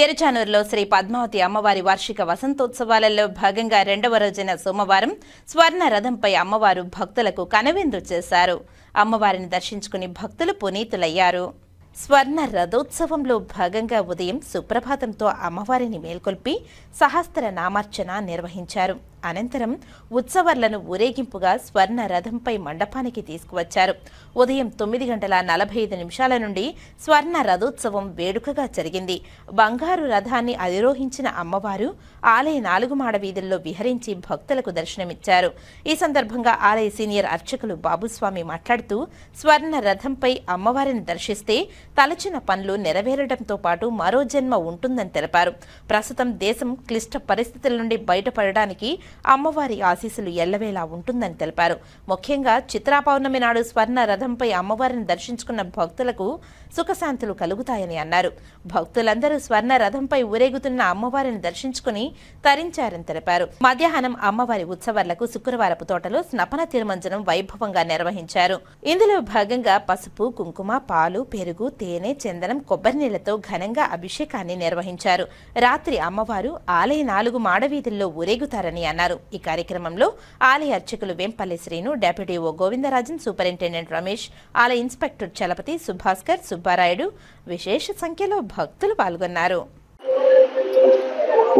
తిరుచానూరులో శ్రీ పద్మావతి అమ్మవారి వార్షిక వసంతోత్సవాలలో భాగంగా రెండవ రోజైన సోమవారం స్వర్ణ రథంపై అమ్మవారు భక్తులకు కనువిందు చేశారు. అమ్మవారిని దర్శించుకుని భక్తులు పునీతులయ్యారు. స్వర్ణ రథోత్సవంలో భాగంగా ఉదయం సుప్రభాతంతో అమ్మవారిని మేల్కొల్పి సహస్ర నామార్చన నిర్వహించారు. అనంతరం ఉత్సవర్లను ఊరేగింపుగా స్వర్ణ రథంపై మండపానికి తీసుకువచ్చారు. ఉదయం తొమ్మిది గంటల నలభై ఐదు నిమిషాల నుండి స్వర్ణ రథోత్సవం వేడుకగా జరిగింది. బంగారు రథాన్ని అధిరోహించిన అమ్మవారు ఆలయ నాలుగు మాడ వీధుల్లో విహరించి భక్తులకు దర్శనమిచ్చారు. ఈ సందర్భంగా ఆలయ సీనియర్ అర్చకులు బాబుస్వామి మాట్లాడుతూ స్వర్ణ రథంపై అమ్మవారిని దర్శిస్తే తలచిన పనులు నెరవేరడంతో పాటు మరో జన్మ ఉంటుందని తెలిపారు. ప్రస్తుతం దేశం క్లిష్ట పరిస్థితుల నుండి బయటపడడానికి అమ్మవారి ఆశీస్సులు ఎల్లవేలా ఉంటుందని తెలిపారు. ముఖ్యంగా చిత్రా పౌర్ణమి నాడు స్వర్ణ రథంపై అమ్మవారిని దర్శించుకున్న భక్తులకు సుఖశాంతులు కలుగుతాయని అన్నారు. భక్తులందరూ స్వర్ణ రథంపై ఊరేగుతున్న అమ్మవారిని దర్శించుకుని తరించారని తెలిపారు. మధ్యాహ్నం అమ్మవారి ఉత్సవాలకు శుక్రవారపు తోటలో స్నపన తిరుమంజనం వైభవంగా నిర్వహించారు. ఇందులో భాగంగా పసుపు కుంకుమ పాలు పెరుగు తేనె చందనం కొబ్బరి నీళ్ళతో ఘనంగా అభిషేకాన్ని నిర్వహించారు. రాత్రి అమ్మవారు ఆలయ నాలుగు మాడవీధుల్లో ఊరేగుతారని అన్నారు. ఈ కార్యక్రమంలో ఆలయ అర్చకులు వెంపల్లి శ్రీను డెప్యూటీ ఓ గోవిందరాజన్ సూపరింటెండెంట్ రమేష్ ఆలయ ఇన్స్పెక్టర్ చలపతి సుభాస్కర్ సుబ్బారాయుడు విశేష సంఖ్యలో భక్తులు పాల్గొన్నారు.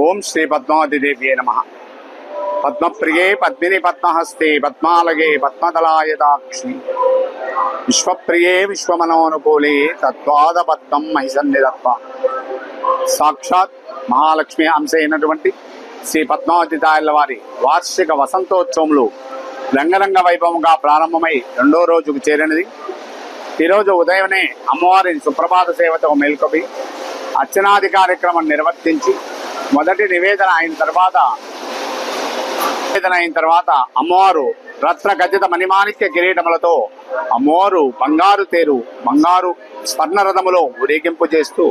ఓం శ్రీ పద్మావతి దేవి నమ. పద్మప్రియే పద్మిని పద్మహస్తే పద్మాలగే పద్మదలాయదాక్షి విశ్వప్రియే విశ్వమనోనుకూలే తత్వాద పద్మం మహిసన్నిధత్వ సాక్షాత్ మహాలక్ష్మి అంశ అయినటువంటి శ్రీ పద్మావతి తాయల వారి వార్షిక వసంతోత్సవములు రంగరంగ వైభవంగా ప్రారంభమై రెండో రోజుకు చేరినది. ఈరోజు ఉదయమే అమ్మవారిని సుప్రభాత సేవతో మేల్కొపి అర్చనాది కార్యక్రమం నిర్వర్తించి మొదటి నివేదన అయిన తర్వాత నివేదన అయిన తర్వాత అమ్మవారు రత్న గజిత మణిమాణిక్య కిరీటములతో అమ్మవారు బంగారు తేరు బంగారు స్వర్ణరథములో ఊరేగింపు చేస్తూ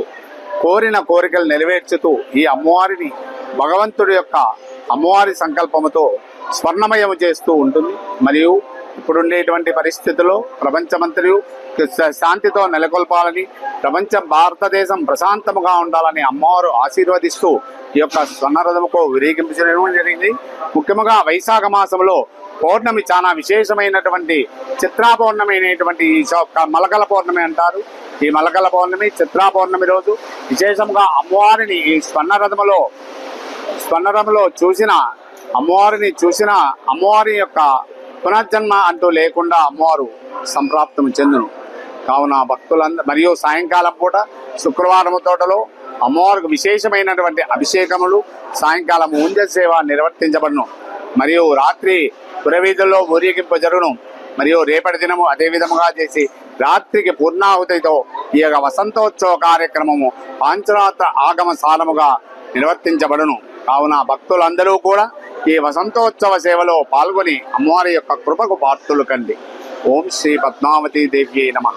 కోరిన కోరికలు నెరవేర్చుతూ ఈ అమ్మవారిని భగవంతుడి యొక్క అమ్మవారి సంకల్పముతో స్వర్ణమయము చేస్తూ ఉంటుంది. మరియు ఇప్పుడుండేటువంటి పరిస్థితుల్లో ప్రపంచమంతరియు శాంతితో నెలకొల్పాలని ప్రపంచం భారతదేశం ప్రశాంతముగా ఉండాలని అమ్మవారు ఆశీర్వదిస్తూ ఈ యొక్క స్వర్ణరథముకు విరేగించడం జరిగింది. ముఖ్యంగా వైశాఖ మాసంలో పౌర్ణమి చాలా విశేషమైనటువంటి చిత్రా పౌర్ణమి అనేటువంటి ఈ మలకల పౌర్ణమి అంటారు. ఈ మలకల పౌర్ణమి చిత్రా పౌర్ణమి రోజు విశేషంగా అమ్మవారిని ఈ స్వర్ణరథములో స్వర్ణరంలో చూసిన అమ్మవారిని చూసిన అమ్మవారి యొక్క పునర్జన్మ అంటూ లేకుండా అమ్మవారు సంప్రాప్తం చెందును. కావున భక్తులందరూ మరియు సాయంకాలం పూట శుక్రవారం తోటలో అమ్మవారికి విశేషమైనటువంటి అభిషేకములు సాయంకాలం ఉంజ సేవ నిర్వర్తించబడును. మరియు రాత్రి పురవీధుల్లో ఊరేగింపు జరుగును. మరియు రేపటి దినము అదే విధముగా చేసి రాత్రికి పూర్ణాహుతితో ఈ యొక్క వసంతోత్సవ కార్యక్రమము పాంచరాత్ర ఆగమ సాలముగా నిర్వర్తించబడును. కావున భక్తులందరూ కూడా ఈ వసంతోత్సవ సేవలో పాల్గొని అమ్మవారి యొక్క కృపకు పాత్రులు కండి. ఓం శ్రీ పద్మావతి దేవ్యే నమ.